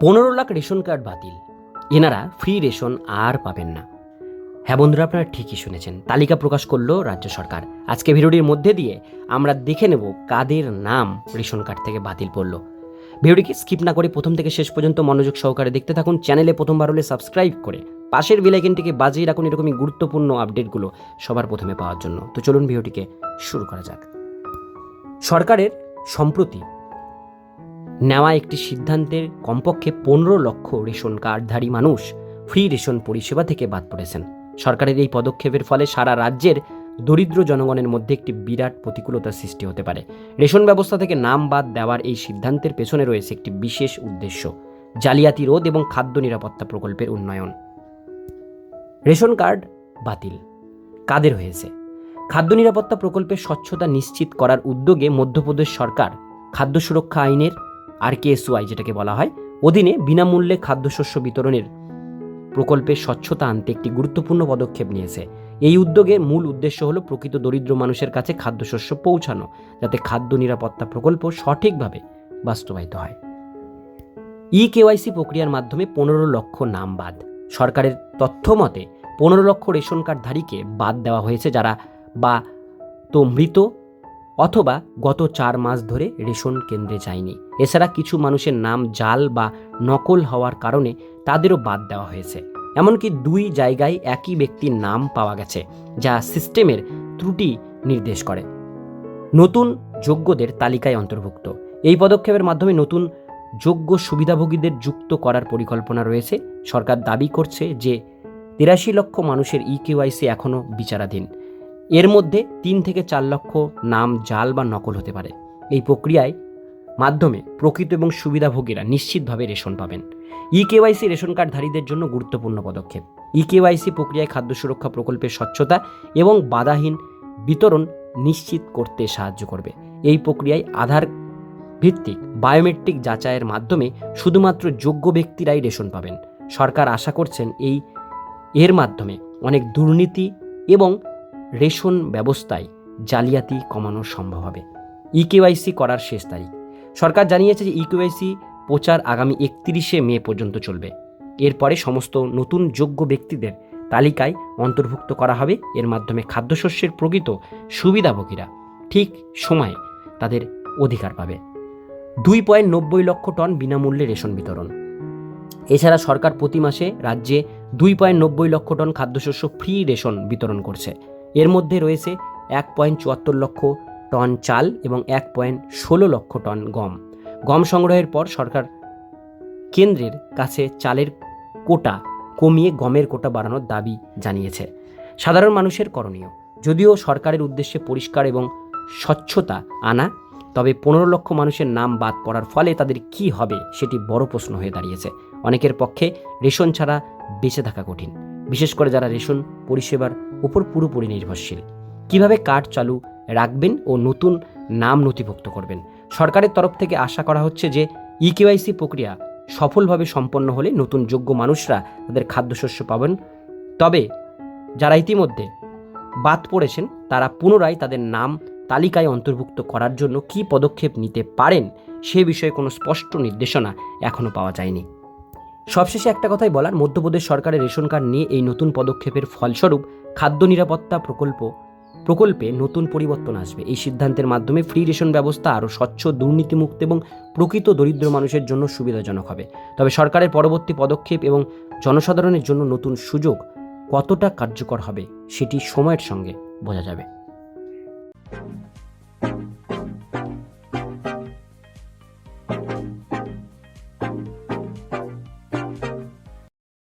পনেরো lakh ration card বাতিল। এনারা ফ্রি রেশন আর পাবেন না। হ্যাঁ বন্ধুরা, আপনারা ঠিকই শুনেছেন। তালিকা প্রকাশ করল রাজ্য সরকার। আজকে ভিডিওটির মধ্যে দিয়ে আমরা দেখে নেব কাদের নাম রেশন কার্ড থেকে বাতিল পড়ল। ভিডিওটিকে স্কিপ না করে প্রথম থেকে শেষ পর্যন্ত মনোযোগ সহকারে দেখতে থাকুন। চ্যানেলে প্রথমবার হলে সাবস্ক্রাইব করে পাশের বেলাইকেনটিকে বাজিয়ে রাখুন এরকমই গুরুত্বপূর্ণ আপডেটগুলো সবার প্রথমে পাওয়ার জন্য। তো চলুন ভিডিওটিকে শুরু করা যাক। সরকারের সম্প্রতি নেওয়া একটি সিদ্ধান্তের কমপক্ষে পনেরো লক্ষ রেশন কার্ডধারী মানুষ ফ্রি রেশন পরিষেবা থেকে বাদ পড়েছেন। সরকারের এই পদক্ষেপের ফলে সারা রাজ্যের দরিদ্র জনগণের মধ্যে একটি বিরাট প্রতিকূলতার সৃষ্টি হতে পারে। রেশন ব্যবস্থা থেকে নাম বাদ দেওয়ার এই সিদ্ধান্তের পেছনে রয়েছে একটি বিশেষ উদ্দেশ্য, জালিয়াতি রোধ এবং খাদ্য নিরাপত্তা প্রকল্পের উন্নয়ন। রেশন কার্ড বাতিল, কাদের হয়েছে? খাদ্য নিরাপত্তা প্রকল্পের স্বচ্ছতা নিশ্চিত করার উদ্যোগে মধ্যপ্রদেশ সরকার খাদ্য সুরক্ষা আইনের আর কেএসওয়াই যেটাকে বলা হয়, অধীনে বিনামূল্যে খাদ্যশস্য বিতরণের প্রকল্পে স্বচ্ছতা আনতে একটি গুরুত্বপূর্ণ পদক্ষেপ নিয়েছে। এই উদ্যোগের মূল উদ্দেশ্য হলো প্রকৃত দরিদ্র মানুষের কাছে খাদ্যশস্য পৌঁছানো, যাতে খাদ্য নিরাপত্তা প্রকল্প সঠিকভাবে বাস্তবায়িত হয়। ই কেওয়াইসি প্রক্রিয়ার মাধ্যমে পনেরো লক্ষ নাম বাদ। সরকারের তথ্য মতে, পনেরো লক্ষ রেশন কার্ডধারীকে বাদ দেওয়া হয়েছে যারা বা তো মৃত অথবা গত চার মাস ধরে রেশন কেন্দ্রে যায়নি। এছাড়া কিছু মানুষের নাম জাল বা নকল হওয়ার কারণে তাদেরও বাদ দেওয়া হয়েছে। এমনকি দুই জায়গায় একই ব্যক্তির নাম পাওয়া গেছে, যা সিস্টেমের ত্রুটি নির্দেশ করে। নতুন যোগ্যদের তালিকায় অন্তর্ভুক্ত। এই পদক্ষেপের মাধ্যমে নতুন যোগ্য সুবিধাভোগীদের যুক্ত করার পরিকল্পনা রয়েছে। সরকার দাবি করছে যে তিরাশি লক্ষ মানুষের ই কেওয়াইসি এখনও বিচারাধীন। এর মধ্যে তিন থেকে চার লক্ষ নাম জাল বা নকল হতে পারে। এই প্রক্রিয়ায় মাধ্যমে প্রকৃত এবং সুবিধাভোগীরা নিশ্চিতভাবে রেশন পাবেন। ই কেওয়াইসি রেশন কার্ডধারীদের জন্য গুরুত্বপূর্ণ পদক্ষেপ। ই কেওয়াইসি প্রক্রিয়ায় খাদ্য সুরক্ষা প্রকল্পের স্বচ্ছতা এবং বাধাহীন বিতরণ নিশ্চিত করতে সাহায্য করবে। এই প্রক্রিয়ায় আধার ভিত্তিক বায়োমেট্রিক যাচাইয়ের মাধ্যমে শুধুমাত্র যোগ্য ব্যক্তিরাই রেশন পাবেন। সরকার আশা করছেন এই এর মাধ্যমে অনেক দুর্নীতি এবং রেশন ব্যবস্থায় জালিয়াতি কমানো সম্ভব হবে। ইকেওয়াইসি করার শেষ তারিখ। সরকার জানিয়েছে যে ইকেওয়াইসি প্রচার আগামী একত্রিশে মে পর্যন্ত চলবে। এরপরে সমস্ত নতুন যোগ্য ব্যক্তিদের তালিকায় অন্তর্ভুক্ত করা হবে। এর মাধ্যমে খাদ্যশস্যের প্রকৃত সুবিধাভোগীরা ঠিক সময়ে তাদের অধিকার পাবে। দুই পয়েন্ট নব্বই লক্ষ টন বিনামূল্যে রেশন বিতরণ। এছাড়া সরকার প্রতি মাসে রাজ্যে দুই পয়েন্ট নব্বই লক্ষ টন খাদ্যশস্য ফ্রি রেশন বিতরণ করছে। এর মধ্যে রয়েছে এক পয়েন্ট চুয়াত্তর লক্ষ টন চাল এবং এক পয়েন্ট ষোলো লক্ষ টন গম। গম সংগ্রহের পর সরকার কেন্দ্রের কাছে চালের কোটা কমিয়ে গমের কোটা বাড়ানোর দাবি জানিয়েছে। সাধারণ মানুষের করণীয়। যদিও সরকারের উদ্দেশ্যে পরিষ্কার এবং স্বচ্ছতা আনা, তবে পনেরো লক্ষ মানুষের নাম বাদ পড়ার ফলে তাদের কি হবে সেটি বড় প্রশ্ন হয়ে দাঁড়িয়েছে। অনেকের পক্ষে রেশন ছাড়া বেঁচে থাকা কঠিন। বিশেষ করে যারা রেশন পরিষেবার উপর পুরোপুরি নির্ভরশীল। কীভাবে কার্ড চালু রাখবেন ও নতুন নাম নথিভুক্ত করবেন। সরকারের তরফ থেকে আশা করা হচ্ছে যে ই কেওয়াইসি প্রক্রিয়া সফলভাবে সম্পন্ন হলে নতুন যোগ্য মানুষরা তাদের খাদ্যশস্য পাবেন। তবে যারা ইতিমধ্যে বাদ পড়েছেন, তারা পুনরায় তাদের নাম তালিকায় অন্তর্ভুক্ত করার জন্য কী পদক্ষেপ নিতে পারেন সে বিষয়ে কোনো স্পষ্ট নির্দেশনা এখনও পাওয়া যায়নি। সবশেষে একটা কথাই বলার, মধ্যপ্রদেশ সরকারের রেশন কার্ড নিয়ে এই নতুন পদক্ষেপের ফলস্বরূপ খাদ্য নিরাপত্তা প্রকল্প প্রকল্পে নতুন পরিবর্তন আসবে। এই সিদ্ধান্তের মাধ্যমে ফ্রি রেশন ব্যবস্থা আরও স্বচ্ছ, দুর্নীতিমুক্ত এবং প্রকৃত দরিদ্র মানুষের জন্য সুবিধাজনক হবে। তবে সরকারের পরবর্তী পদক্ষেপ এবং জনসাধারণের জন্য নতুন সুযোগ কতটা কার্যকর হবে, সেটি সময়ের সঙ্গে বোঝা যাবে।